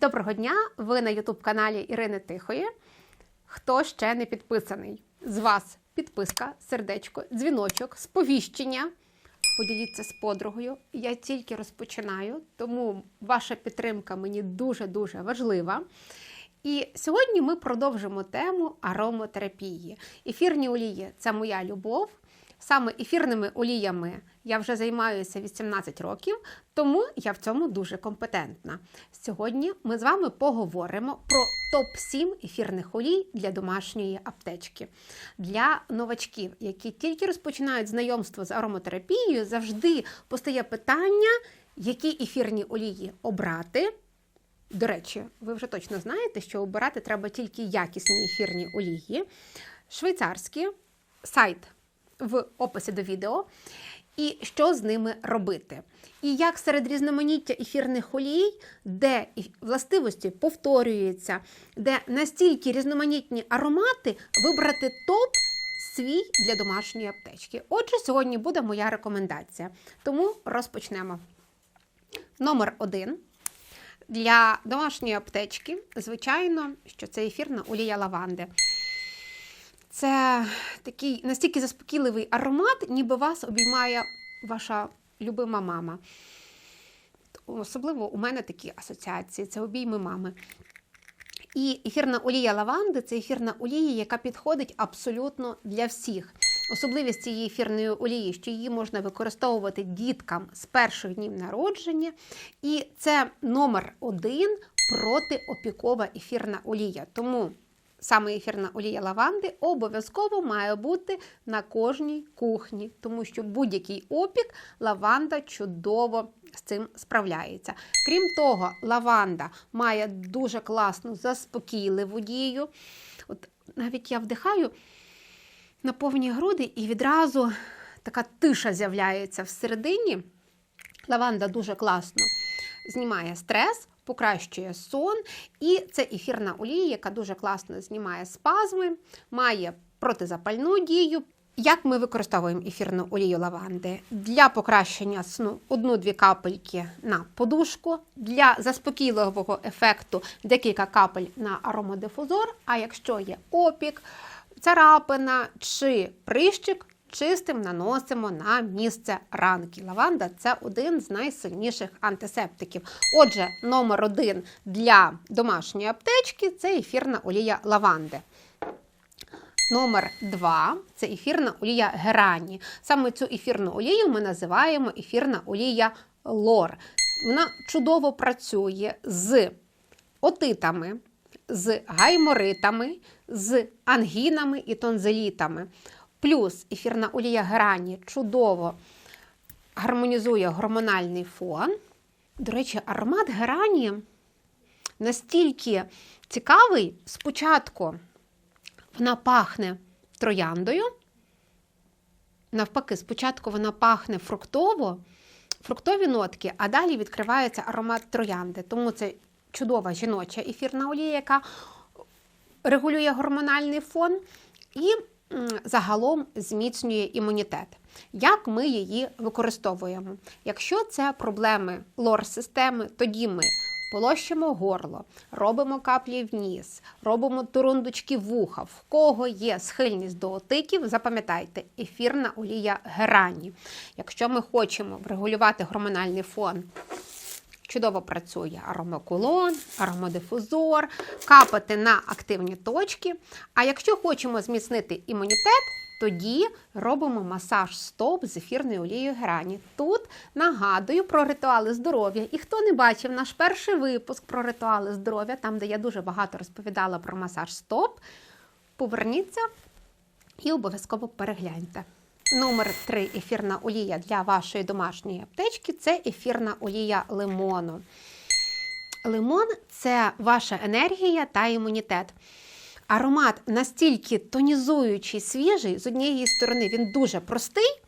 Доброго дня! Ви на Ютуб-каналі Ірини Тихої. Хто ще не підписаний? З вас підписка, сердечко, дзвіночок, сповіщення. Поділіться з подругою. Я тільки розпочинаю, тому ваша підтримка мені дуже-дуже важлива. І сьогодні ми продовжимо тему аромотерапії. Ефірні олії це моя любов. Саме ефірними оліями я вже займаюся 18 років, тому я в цьому дуже компетентна. Сьогодні ми з вами поговоримо про топ-7 ефірних олій для домашньої аптечки. Для новачків, які тільки розпочинають знайомство з ароматерапією, завжди постає питання, які ефірні олії обрати. До речі, ви вже точно знаєте, що обирати треба тільки якісні ефірні олії. Швейцарські сайт в описі до відео. І що з ними робити? І як серед різноманіття ефірних олій, де властивості повторюються, де настільки різноманітні аромати, вибрати топ свій для домашньої аптечки. Отже, сьогодні буде моя рекомендація. Тому розпочнемо. Номер один. Для домашньої аптечки, звичайно, що це ефірна олія лаванди. Це такий настільки заспокійливий аромат, ніби вас обіймає ваша любима мама. Особливо у мене такі асоціації це обійми мами. І ефірна олія лаванди це ефірна олія, яка підходить абсолютно для всіх. Особливість цієї ефірної олії, що її можна використовувати діткам з перших днів народження. І це номер один протиопікова ефірна олія. Тому саме ефірна олія лаванди обов'язково має бути на кожній кухні, тому що будь-який опік лаванда чудово з цим справляється. Крім того, лаванда має дуже класну заспокійливу дію. От навіть я вдихаю на повні груди і відразу така тиша з'являється всередині. Лаванда дуже класно знімає стрес, покращує сон, і це ефірна олія, яка дуже класно знімає спазми, має протизапальну дію. Як ми використовуємо ефірну олію лаванди? Для покращення сну одну-дві капельки на подушку, для заспокійливого ефекту декілька капель на аромодифузор. А якщо є опік, царапина чи прищик, чистим наносимо на місце ранки. Лаванда це один з найсильніших антисептиків. Отже, номер один для домашньої аптечки це ефірна олія лаванди. Номер два це ефірна олія герані. Саме цю ефірну олію ми називаємо ефірна олія лор. Вона чудово працює з отитами, з гайморитами, з ангінами і тонзилітами. Плюс ефірна олія герані чудово гармонізує гормональний фон. До речі, аромат герані настільки цікавий, спочатку вона пахне трояндою. Навпаки, спочатку вона пахне фруктово, фруктові нотки, а далі відкривається аромат троянди. Тому це чудова жіноча ефірна олія, яка регулює гормональний фон. І загалом зміцнює імунітет. Як ми її використовуємо? Якщо це проблеми лор-системи, тоді ми полощимо горло, робимо каплі в ніс, робимо турундочки вуха. В кого є схильність до отиків, запам'ятайте, ефірна олія герані. Якщо ми хочемо врегулювати гормональний фон, Чудово працює аромакулон, аромадифузор, капати на активні точки. А якщо хочемо зміцнити імунітет, тоді робимо масаж стоп з ефірною олією грані. Тут нагадую про ритуали здоров'я. І хто не бачив наш перший випуск про ритуали здоров'я, там, де я дуже багато розповідала про масаж стоп, поверніться і обов'язково перегляньте. Номер 3 ефірна олія для вашої домашньої аптечки це ефірна олія лимону. Лимон це ваша енергія та імунітет. Аромат настільки тонізуючий, свіжий, з однієї сторони, він дуже простий,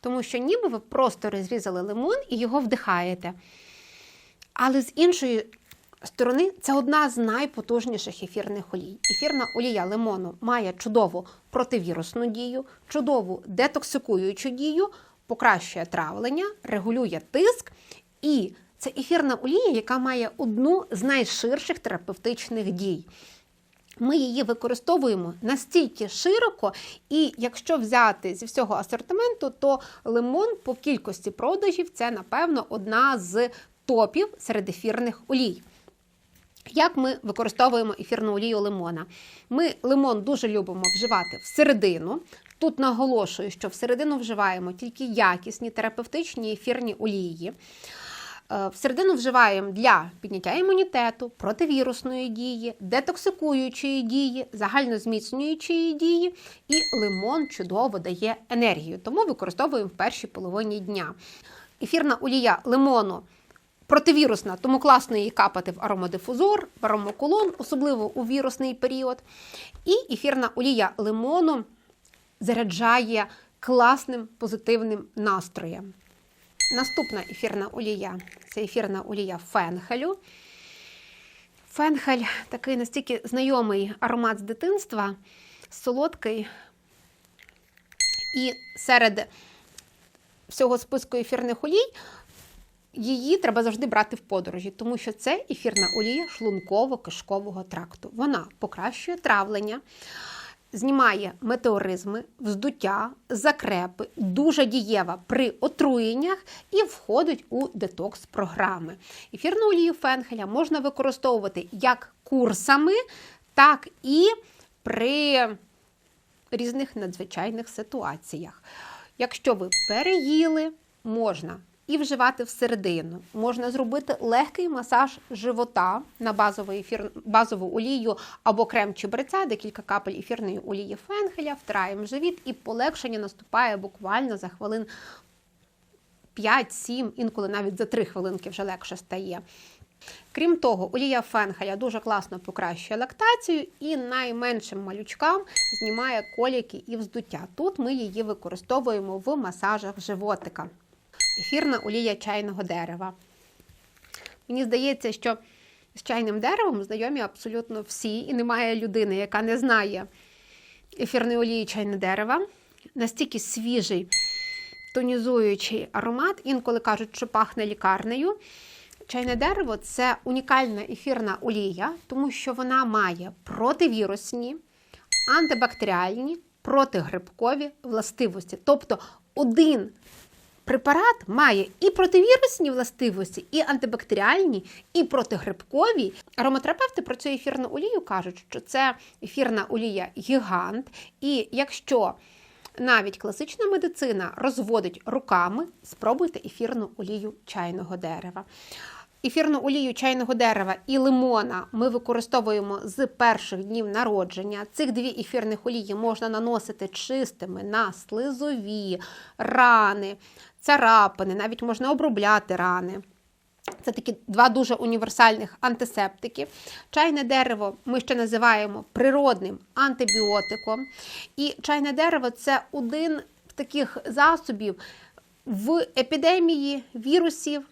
тому що ніби ви просто розрізали лимон і його вдихаєте. Але з іншої сторони це одна з найпотужніших ефірних олій. Ефірна олія лимону має чудову противірусну дію, чудову детоксикуючу дію, покращує травлення, регулює тиск і Це ефірна олія, яка має одну з найширших терапевтичних дій. Ми її використовуємо настільки широко, і якщо взяти зі всього асортименту, то лимон по кількості продажів це, напевно, одна з топів серед ефірних олій. Як ми використовуємо ефірну олію лимона? Ми лимон дуже любимо вживати всередину. Тут наголошую, що всередину вживаємо тільки якісні терапевтичні ефірні олії. Е, Всередину вживаємо для підняття імунітету, противірусної дії, детоксикуючої дії, загальнозміцнюючої дії, і лимон чудово дає енергію, тому використовуємо в першій половині дня. Ефірна олія лимону противірусна, тому класно її капати в аромадифузор, в аромаколон, особливо у вірусний період. І ефірна олія лимону заряджає класним позитивним настроєм. Наступна ефірна олія це ефірна олія фенхелю. Фенхель такий настільки знайомий аромат з дитинства, солодкий. І серед всього списку ефірних олій її треба завжди брати в подорожі, тому що це ефірна олія шлунково-кишкового тракту. Вона покращує травлення, знімає метеоризми, вздуття, закрепи, дуже дієва при отруєннях і входить у детокс-програми. Ефірну олію фенхеля можна використовувати як курсами, так і при різних надзвичайних ситуаціях. Якщо ви переїли, можна і вживати всередину. Можна зробити легкий масаж живота на базову, ефір, базову олію або крем чебреця, декілька капель ефірної олії фенхеля, втираємо живіт, і полегшення наступає буквально за хвилин 5-7, інколи навіть за 3 хвилинки вже легше стає. Крім того, олія фенхеля дуже класно покращує лактацію і найменшим малючкам знімає коліки і вздуття. Тут ми її використовуємо в масажах животика. Ефірна олія чайного дерева. Мені здається, що з чайним деревом знайомі абсолютно всі, і немає людини, яка не знає ефірної олії чайне дерева. Настільки свіжий, тонізуючий аромат, інколи кажуть, що пахне лікарнею. Чайне дерево це унікальна ефірна олія, тому що вона має противірусні, антибактеріальні, протигрибкові властивості. Тобто один препарат має і противірусні властивості, і антибактеріальні, і протигрибкові. Ароматерапевти про цю ефірну олію кажуть, що це ефірна олія гігант, і якщо навіть класична медицина розводить руками, спробуйте ефірну олію чайного дерева. Ефірну олію чайного дерева і лимона ми використовуємо з перших днів народження. Цих дві ефірних олії можна наносити чистими на слизові, рани, царапини, навіть можна обробляти рани. Це такі два дуже універсальних антисептики. Чайне дерево ми ще називаємо природним антибіотиком. І чайне дерево це один з таких засобів в епідемії вірусів.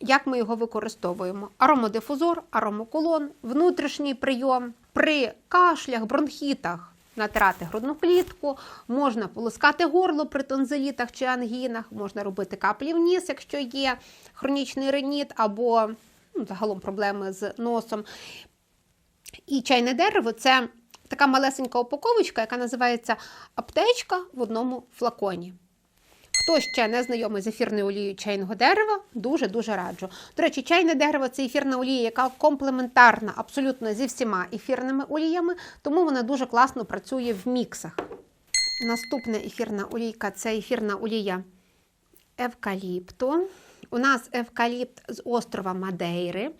Як ми його використовуємо? Аромодифузор, аромоколон, внутрішній прийом при кашлях, бронхітах. Натирати грудну клітку, можна полоскати горло при тонзилітах чи ангінах, можна робити каплі в ніс, якщо є хронічний реніт або ну, загалом проблеми з носом. І чайне дерево це така малесенька упаковочка, яка називається аптечка в одному флаконі. Хто ще не знайомий з ефірною олією чайного дерева, дуже-дуже раджу. До речі, чайне дерево це ефірна олія, яка комплементарна абсолютно зі всіма ефірними оліями, тому вона дуже класно працює в міксах. Наступна ефірна олійка це ефірна олія евкаліпту. У нас евкаліпт з острова Мадейри.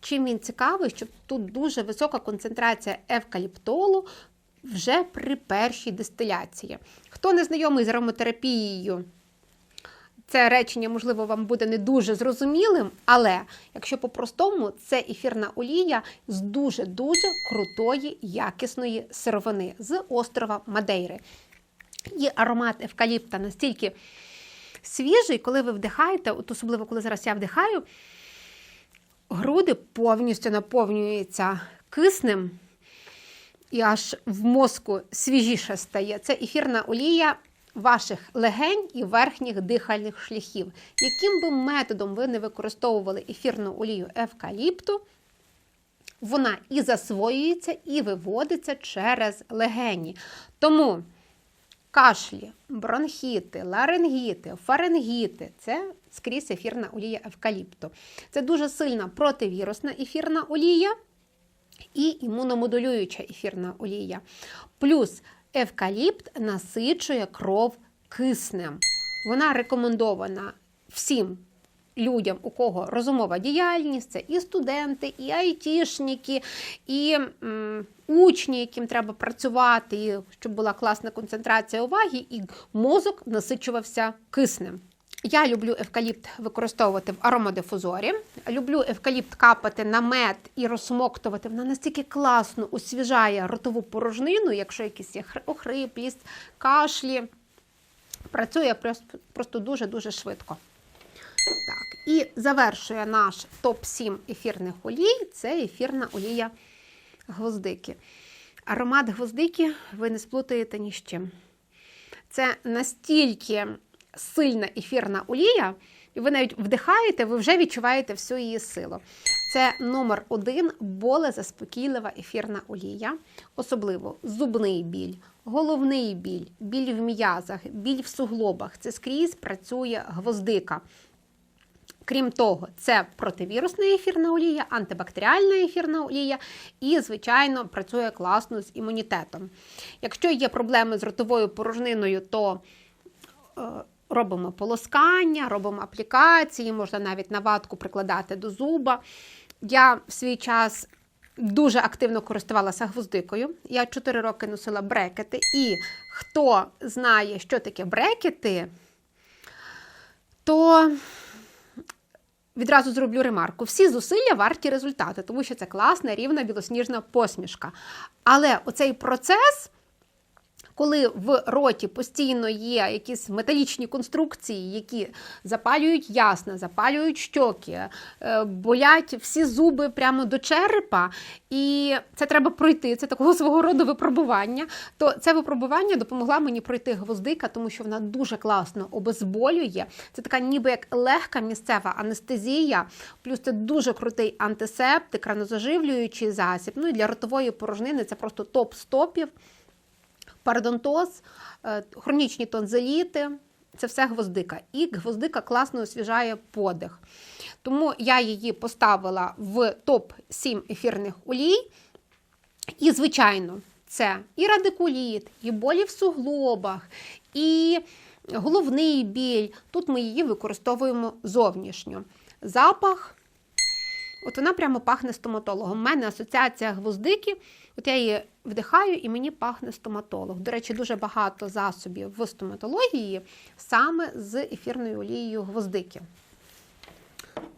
Чим він цікавий, що тут дуже висока концентрація евкаліптолу вже при першій дистиляції. Хто не знайомий з ароматерапією, це речення, можливо, вам буде не дуже зрозумілим, але якщо по-простому, це ефірна олія з дуже-дуже крутої, якісної сировини з острова Мадейри. І аромат евкаліпта настільки свіжий, коли ви вдихаєте, от особливо коли зараз я вдихаю, груди повністю наповнюються киснем і аж в мозку свіжіше стає. Це ефірна олія ваших легень і верхніх дихальних шляхів. Яким би методом ви не використовували ефірну олію евкаліпту, вона і засвоюється, і виводиться через легені. Тому кашлі, бронхіти, ларингіти, фарингіти це скрізь ефірна олія евкаліпту. Це дуже сильна противірусна ефірна олія і імуномодулююча ефірна олія. Плюс евкаліпт насичує кров киснем. Вона рекомендована всім людям, у кого розумова діяльність, це і студенти, і айтішники, і м, учні, яким треба працювати, щоб була класна концентрація уваги, і мозок насичувався киснем. Я люблю евкаліпт використовувати в аромадифузорі. Люблю евкаліпт капати на мед і розсмоктувати. Вона настільки класно освіжає ротову порожнину, якщо якісь є охриплість, кашлі. Працює просто дуже-дуже швидко. Так, І завершує наш топ-7 ефірних олій це ефірна олія гвоздики. Аромат гвоздики ви не сплутаєте ні з чим. Це настільки сильна ефірна олія, і ви навіть вдихаєте, ви вже відчуваєте всю її силу. Це номер один болезаспокійлива ефірна олія, особливо зубний біль, головний біль, біль в м'язах, біль в суглобах. Це скрізь працює гвоздика. Крім того, це противірусна ефірна олія, антибактеріальна ефірна олія і, звичайно, працює класно з імунітетом. Якщо є проблеми з ротовою порожниною, то е, робимо полоскання, робимо аплікації, можна навіть наватку прикладати до зуба. Я в свій час дуже активно користувалася гвоздикою. Я 4 роки носила брекети, і хто знає, що таке брекети, то відразу зроблю ремарку: всі зусилля варті результати, тому що це класна, рівна, білосніжна посмішка. Але оцей процес коли в роті постійно є якісь металічні конструкції, які запалюють ясна, запалюють щоки, е, болять всі зуби прямо до черепа, і це треба пройти. Це такого свого роду випробування. То це випробування допомогла мені пройти гвоздика, тому що вона дуже класно обезболює. Це така, ніби як легка місцева анестезія, плюс це дуже крутий антисептик, ранозаживлюючий засіб. Ну і для ротової порожнини це просто топ-стопів парадонтоз, е, хронічні тонзиліти це все гвоздика. І гвоздика класно освіжає подих. Тому я її поставила в топ-7 ефірних олій. І, звичайно, це і радикуліт, і болі в суглобах, і головний біль. Тут ми її використовуємо зовнішньо. Запах. От вона прямо пахне стоматологом. У мене асоціація гвоздики. От я її вдихаю і мені пахне стоматолог. До речі, дуже багато засобів в стоматології саме з ефірною олією гвоздики.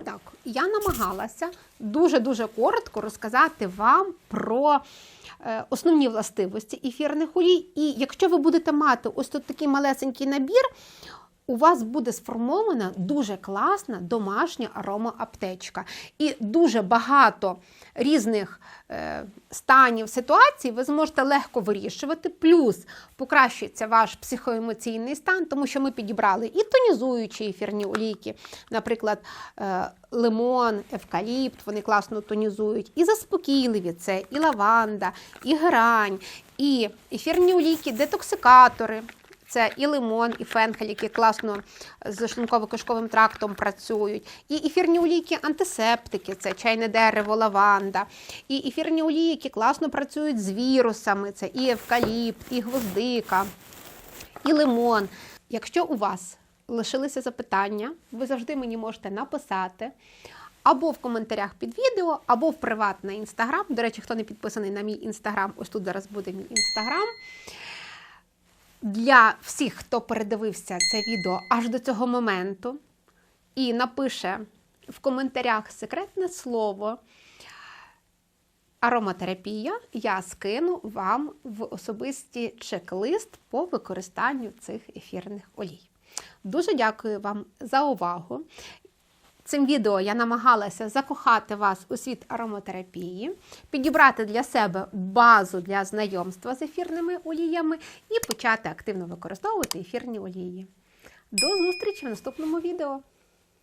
Так, я намагалася дуже-дуже коротко розказати вам про е, основні властивості ефірних олій. І якщо ви будете мати ось тут такий малесенький набір, у вас буде сформована дуже класна домашня аромааптечка. І дуже багато різних е, станів ситуацій ви зможете легко вирішувати. Плюс покращується ваш психоемоційний стан, тому що ми підібрали і тонізуючі ефірні олійки, наприклад, е, лимон, евкаліпт, вони класно тонізують, і заспокійливі це і лаванда, і герань, і ефірні олійки, детоксикатори. Це і лимон, і фенхель, які класно з шлунково-кишковим трактом працюють, і ефірні олійки, антисептики, це чайне дерево, лаванда, і ефірні олії, які класно працюють з вірусами, це і евкаліпт, і гвоздика, і лимон. Якщо у вас лишилися запитання, ви завжди мені можете написати. Або в коментарях під відео, або в приватний інстаграм. До речі, хто не підписаний на мій інстаграм, ось тут зараз буде мій інстаграм. Для всіх, хто передивився це відео аж до цього моменту, і напише в коментарях секретне слово ароматерапія, я скину вам в особисті чек-лист по використанню цих ефірних олій. Дуже дякую вам за увагу. Цим відео я намагалася закохати вас у світ ароматерапії, підібрати для себе базу для знайомства з ефірними оліями і почати активно використовувати ефірні олії. До зустрічі в наступному відео!